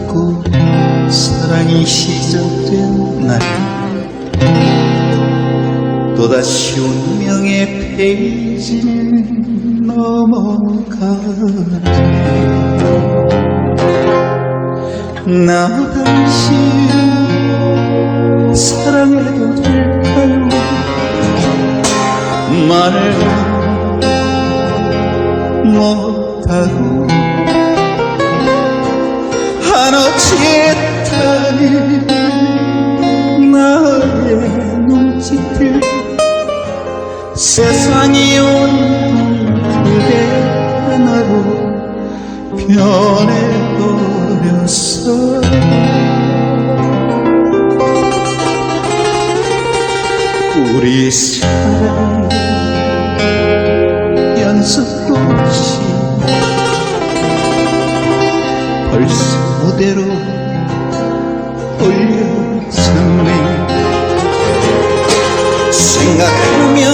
잊고 사랑이 시작된 날. 또다시 운명의 페이지를 넘어가네. 나 당신 한없이 타는 나의 눈짓들 세상이 온 그대 하나로 변해버렸어. 우리 사랑 연습꽃이 벌써 무대로 올려졌네. 생각하면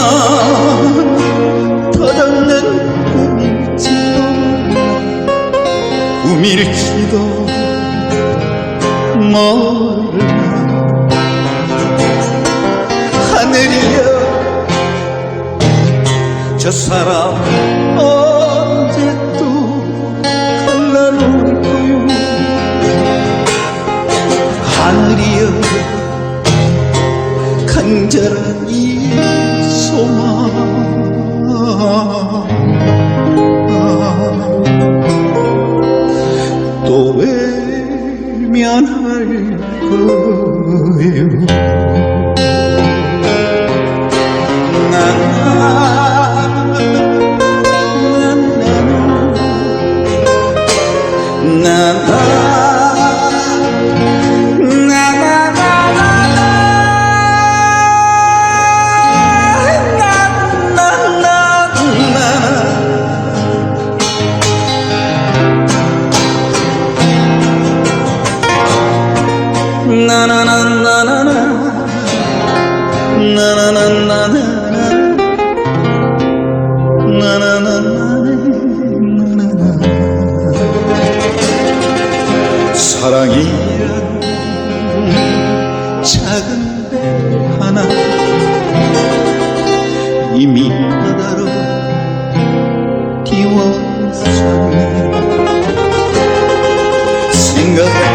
터덜는 꿈일지도 꿈일지도 몰라 하늘이여 저 사람 간절한 이 소망 또 외면할 거예요 생각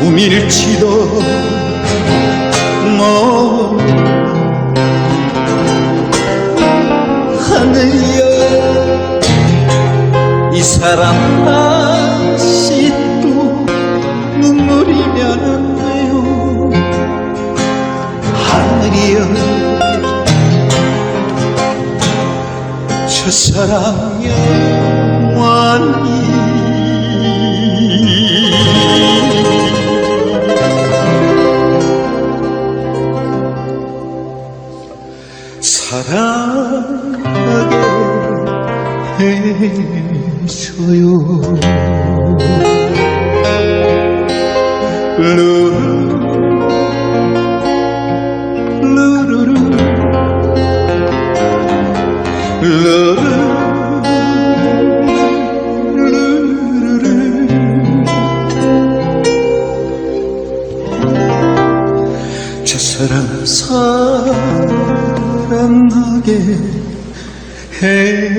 꿈일지도 몰라 하늘여 이 사람 다시 또 눈물이면 안 돼요. 하늘이여 저 사람 영원히 사랑하게 해줘요. 저 사람 사랑하게 해줘요